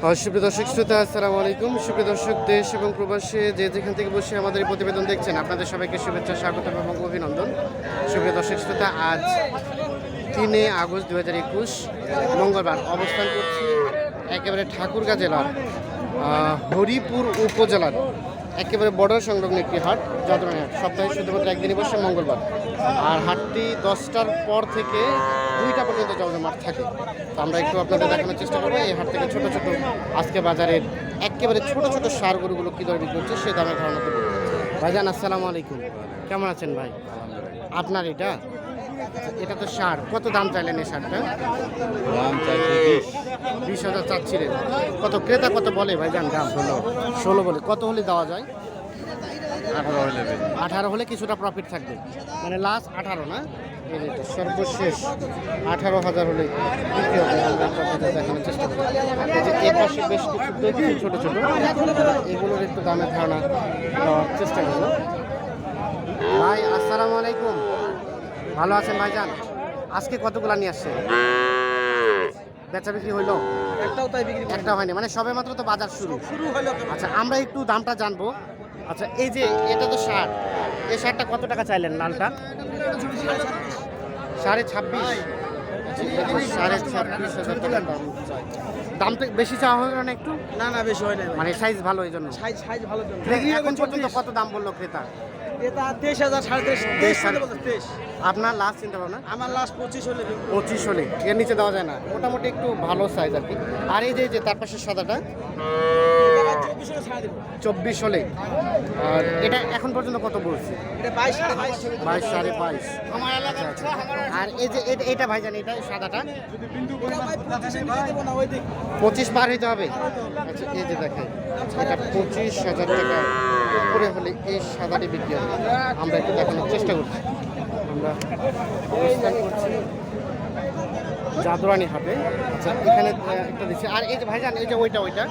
সুপ্রিয় দর্শক, শ্রোতা, আসসালামু আলাইকুম। সুপ্রিয় দর্শক, দেশ এবং প্রবাসে যে যেখান থেকে বসে আমাদের এই প্রতিবেদন দেখছেন, আপনাদের সবাইকে শুভেচ্ছা, স্বাগত এবং অভিনন্দন। সুপ্রিয় দর্শক, শ্রোতা, আজ তিনে আগস্ট দু হাজার একুশ, মঙ্গলবার অবস্থান করছি একেবারে ঠাকুরগাঁ জেলার হরিপুর উপজেলার একেবারে বর্ডার সংলগ্ন একটি হাট যত্রণী হাট সপ্তাহে শুধুমাত্র একদিনই বসে মঙ্গলবার। আর হাটটি দশটার পর থেকে দুইটা পর্যন্ত জমজমাট থাকে। তো আমরা একটু আপনাদের দেখানোর চেষ্টা করব এই হাট থেকে ছোট ছোট আজকে বাজারের একেবারে ছোট ছোট সার গরুগুলো কী দরে বিক্রি হচ্ছে সে দামের ধারণা দেবো ভাইজান আসসালামু আলাইকুম। কেমন আছেন ভাই? আপনার এটা? এটা তো সার। কত দাম চাইলেন এই সারটা? দাম বিশ। হাজার চাচ্ছিলেন। কত ক্রেতা কত বলে? ভাই জান দাম। ষোলো। ষোলো বলে। কত হলে দেওয়া যায়? আঠারো হলে আঠারো হলে কিছুটা প্রফিট থাকবে। মানে লাস্ট আঠারো না? সর্বশেষ আঠারো হাজার হলে দেখানোর চেষ্টা করি এর পাশে বেশ কিছু দেখছি ছোটো ছোটো। এগুলোর একটু দামের ধারণা দেওয়ার চেষ্টা করব। ভাই আসসালামু আলাইকুম। ভালো আছেন ভাইজান? আজকে কতগুলা নিয়ে আসছেন? বেচা বিক্রি হইল? একটাও তাই বিক্রি একটা হয়নি মানে সবে মাত্র তো বাজার শুরু। শুরু হলো আচ্ছা আমরা একটু দামটা জানব। আচ্ছা এই যে এটা তো শার্ট এই শার্টটা কত টাকা চাইলেন লালটা? সাড়ে ছাব্বিশ। সাড়ে ছাব্বিশ হাজার টাকা দাম। বেশি চাওয়া হবে না একটু? না না বেশি হয় না মানে সাইজ ভালো এই জন্য। সাইজ সাইজ ভালো এখন পর্যন্ত কত দাম বলল ক্রেতা? এটা তেইশ হাজার সাড়ে তেইশ তেইশ তেইশ আপনার লাস্ট চিন্তা ভাবনা আমার লাস্ট পঁচিশ হলে পঁচিশ হলে এর নিচে দেওয়া যায় না। মোটামুটি একটু ভালো সাইজ আর কি। আর এই যে তার পাশে সাদাটা। চব্বিশ হলে আর এটা এখন পর্যন্ত কত বলছে? বাইশ সাড়ে বাইশ। বাইশ সাড়ে বাইশ। আর এই যে এটা- এটা ভাইজান এটা সাদাটা? ভাই। পঁচিশে পার হইতে হবে? আচ্ছা এই যে দেখেন এটা পঁচিশ হাজার টাকা উপরে হলে এই সাদাটি বিক্রি হবে। আমরা একটু দেখানোর চেষ্টা করছি। আমরা অবস্থান করছি জাদুরানি হাটে। আচ্ছা এখানে একটা দিচ্ছি আর এই যে ভাইজান এই যে ওইটা ওইটা।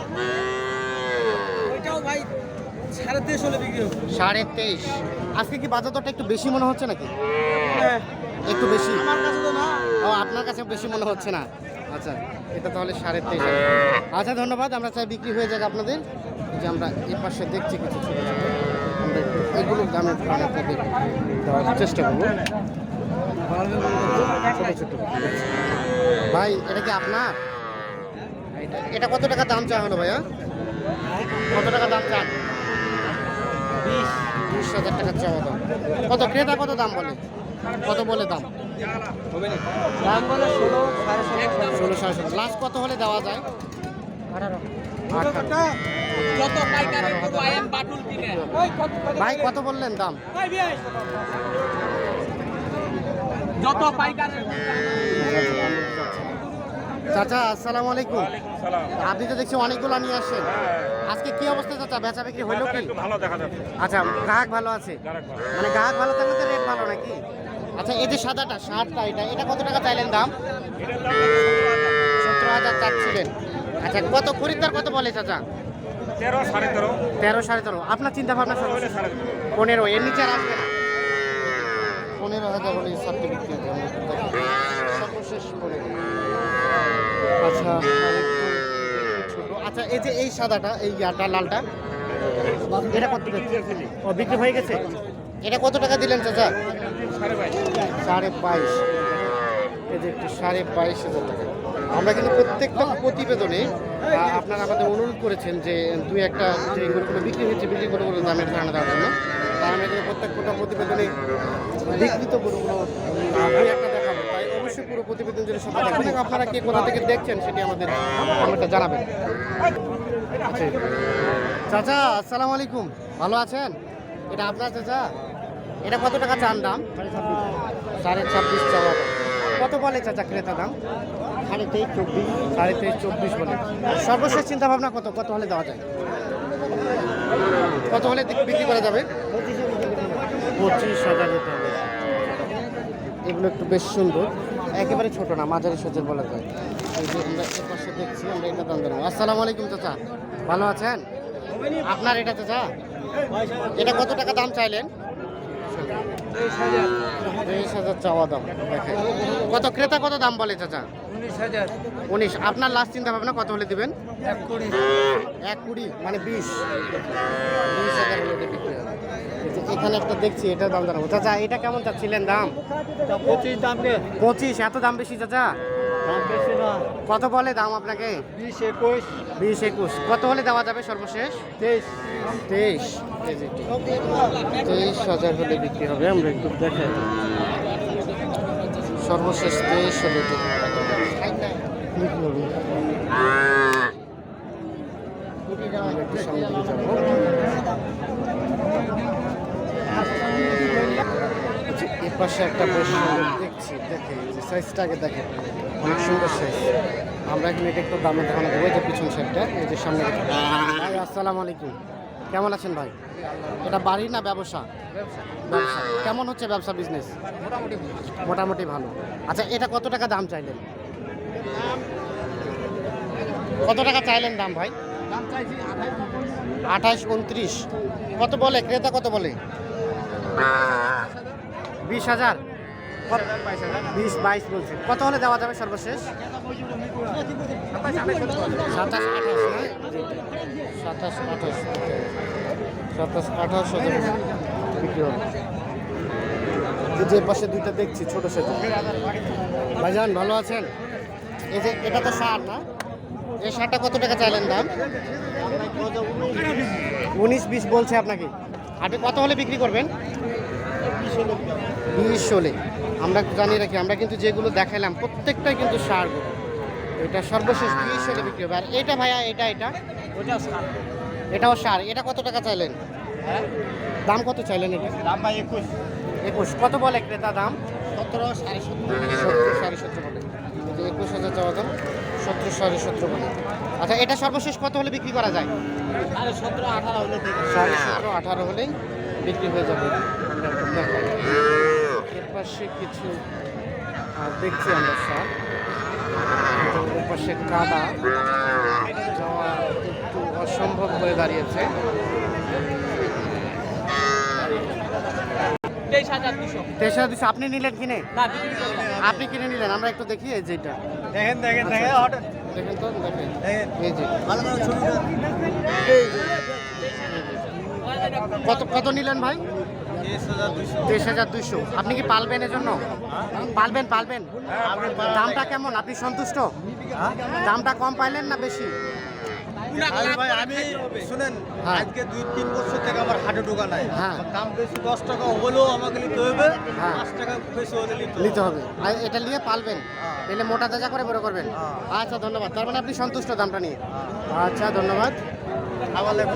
ওইটাও ভাই সাড়ে তেইশ হলে বিক্রি হবে। সাড়ে তেইশ। আজকে কি বাজার দরটা একটু বেশি মনে হচ্ছে নাকি? হ্যাঁ, একটু বেশি? আমার কাছে তো না। ও আপনার কাছে বেশি মনে হচ্ছে না? আচ্ছা এটা তাহলে সাড়ে তেইশ আচ্ছা ধন্যবাদ। আমরা চাই বিক্রি হয়ে যাক আপনাদের। যে আমরা এই পাশে দেখছি কিছু ছোটো ছোটো আমরা একটু এগুলোর দামের প্রাণ আপনাদের দেওয়ার চেষ্টা করব। ছোটো ছোটো। ভাই এটা কি আপনার? এটা- কত টাকা দাম চা হলো ভাইয়া? কত টাকা দাম চান? বিশ বিশ হাজার টাকা চাওয়া দাম। কত? ক্রেতা কত দাম বলে? কত বলে দাম? দাম বলে ষোলো সাড়ে ষোলো ষোলো সাড়ে ষোলো লাস্ট কত হলে দেওয়া যায়? আঠারো। ভাই কত বললেন দাম? যত পাইকারি চাচা আসসালামু আলাইকুম। আপনি তো দেখছি অনেকগুলো নিয়ে আসছেন। আজকে কি অবস্থা চাচা? বেচা বিক্রি হইল কি? ভালো দেখা যাচ্ছে। আচ্ছা গ্রাহক ভালো আছে? মানে গ্রাহক ভালো থাকলে তো রেট ভালো নাকি? আচ্ছা এই যে সাদাটা শার্টটা এটা এটা কত টাকা চাইলেন দাম? সত্তর হাজার। চাচ্ছিলেন। আচ্ছা কত খরিদ্দার কত বলে চাচা? তেরো সাড়ে তেরো। তেরো সাড়ে তেরো। আপনার চিন্তা ভাবনা সাড়ে তেরো। পনেরো এর নিচে আর আসবে না? পনেরো হাজার হলে দেখি। সর্বশেষ পনেরো। আচ্ছা ছোট। আচ্ছা এই যে এই সাদাটা এই ইয়াটা লালটা এটা কত ও বিক্রি হয়ে গেছে? এটা কত টাকা দিলেন চাচা? সাড়ে বাইশ। এই যে একটু সাড়ে বাইশ হাজার টাকা। আমরা কিন্তু প্রত্যেকটা প্রতিবেদনে আপনারা আমাদের অনুরোধ করেছেন যে দুই একটা যে গরুগুলো বিক্রি হয়েছে বিক্রি গরুগুলো দামের ধারণা দেওয়ার জন্য। তাই আমরা কিন্তু প্রত্যেকটা প্রতিবেদনে বিকৃত গরুগুলো দুই একটা পুরো প্রতিবেদন দেখবেন আপনারা কে কোথা থেকে দেখছেন সেটি আমাদের কমেন্টে জানাবেন। আচ্ছা। চাচা আসসালামু আলাইকুম। ভালো আছেন? এটা আপনার চাচা? এটা কত টাকা চান দাম? সাড়ে ছাব্বিশ চাওয়া কত বলে চাচা ক্রেতা দাম? সাড়ে তেইশ চব্বিশ। সাড়ে তেইশ চব্বিশ বলে। সর্বশেষ চিন্তা ভাবনা কত? কত হলে দেওয়া যায়? কত হলে বিক্রি করা যাবে? পঁচিশ হাজার এগুলো একটু বেশ সুন্দর। একেবারে ছোট না, মাঝারি সজ্জার বলা যায়। এই যে আমরা পাশে দেখছি, আমরা এটা দাম দেবো আসসালামু আলাইকুম চাচা, ভালো আছেন? আপনার এটা চাচা? এটা কত টাকা দাম চাইলেন? তেইশ হাজার চাওয়া দাম কত ক্রেতা কত দাম বলে চাচা? উনিশ আপনার লাস্ট চিন্তা ভাবনা কত হলে দিবেন? এক কুড়ি। মানে বিশ। বিশ হাজার হলে এটা এখানে একটা দেখছি এটার দাম জানাব। চাচা এটা কেমন চাচ্ছিলেন দাম? পঁচিশ দাম পঁচিশ এত দাম বেশি চাচা? কত বলে দাম আপনাকে? বিশ একুশ। বিশ একুশ। কত হলে দেওয়া যাবে সর্বশেষ? তেইশ। তেইশ। তেইশ হাজার হলে বিক্রি হবে। আমরা একটু দেখাই। সর্বশেষ তেইশ হলে দিকে যাব। আচ্ছা, এ পাশে একটা বেশ দেখছি দেখে যে সাইজটা আগে দেখে অনেক সুন্দর সাইজ আমরা এখন এটা একটু দামে দেখানো দেবো যে পিছন সাইডটা এই যে সামনে ভাই আসসালামু আলাইকুম। কেমন আছেন ভাই? এটা বাড়ি না ব্যবসা? ব্যবসা। কেমন হচ্ছে ব্যবসা বিজনেস মোটামুটি মোটামুটি ভালো। আচ্ছা এটা কত টাকা দাম চাইলেন? কত টাকা চাইলেন দাম ভাই? আঠাশ উনত্রিশ। কত বলে? ক্রেতা কত বলে? বিশ হাজার। বিশ বাইশ বলছে। কত হলে দেওয়া যাবে সর্বশেষ? সাতাশ, আঠাশ সাতাশ আঠাশ সাতাশ আঠাশ হাজার বিক্রি হবে যে পাশে দুইটা দেখছি, ছোট ছোট ভাইজান, ভালো আছেন? এই যে, এটা তো সার, না? এই সারটা কত টাকা চাইলেন দাম? উনিশ, বিশ বলছে আপনাকে। আপনি কত হলে বিক্রি করবেন? বিশ হলে। আমরা জানিয়ে রাখি আমরা কিন্তু যেগুলো দেখাইলাম প্রত্যেকটাই কিন্তু সার গরু। এটা সর্বশেষ বিশ হলে বিক্রি হবে। আর এটা ভাইয়া এটা এটা? এটাও সার। এটা কত টাকা চাইলেন? হ্যাঁ? দাম কত চাইলেন এটা? দাম ভাই একুশ। একুশ। কত বলে ক্রেতা দাম? সতেরো সাড়ে সত্তর সাড়ে সত্তর বলে। একুশ হাজার চাওয়া দাম সত্তর সাড়ে সতেরো বলে। আচ্ছা এটা সর্বশেষ কত হলে বিক্রি করা যায়? সাড়ে সতেরো আঠারো হলে সাড়ে সতেরো আঠারো হলেই বিক্রি হয়ে যাবে। এর পাশে কিছু দেখছি আমরা সার এর পাশে কাদা। যাওয়া একটু অসম্ভব হয়ে দাঁড়িয়েছে। তেইশ হাজার দুশো। আপনি নিলেন কিনে? আপনি কিনে নিলেন আমরা একটু দেখি এই যেটা দেখেন দেখেন দেখেন দেখেন তো দেখেন। দেখেন। এই যে। ভালো করে ছবি কত কত নিলেন ভাই? তেইশ হাজার দুইশো। আপনি কি পালবেন এজন্য? পালবেন পালবেন। দামটা কেমন? আপনি সন্তুষ্ট? দামটা কম পাইলেন না বেশি? ভাই আমি শুনেন হ্যাঁ। আজকে দুই তিন বছর থেকে আমার হাটে ঢোকা নাই। হ্যাঁ। দাম বেশি দশ টাকা হলেও আমাকে নিতে হবে। হ্যাঁ। পাঁচ টাকা বেশি হলে নিতে হবে। আর এটা নিয়ে পালবেন। এলে মোটা তাজা করে বড় করবেন। আচ্ছা ধন্যবাদ। তার মানে আপনি সন্তুষ্ট দামটা নিয়ে। আচ্ছা ধন্যবাদ। লেগে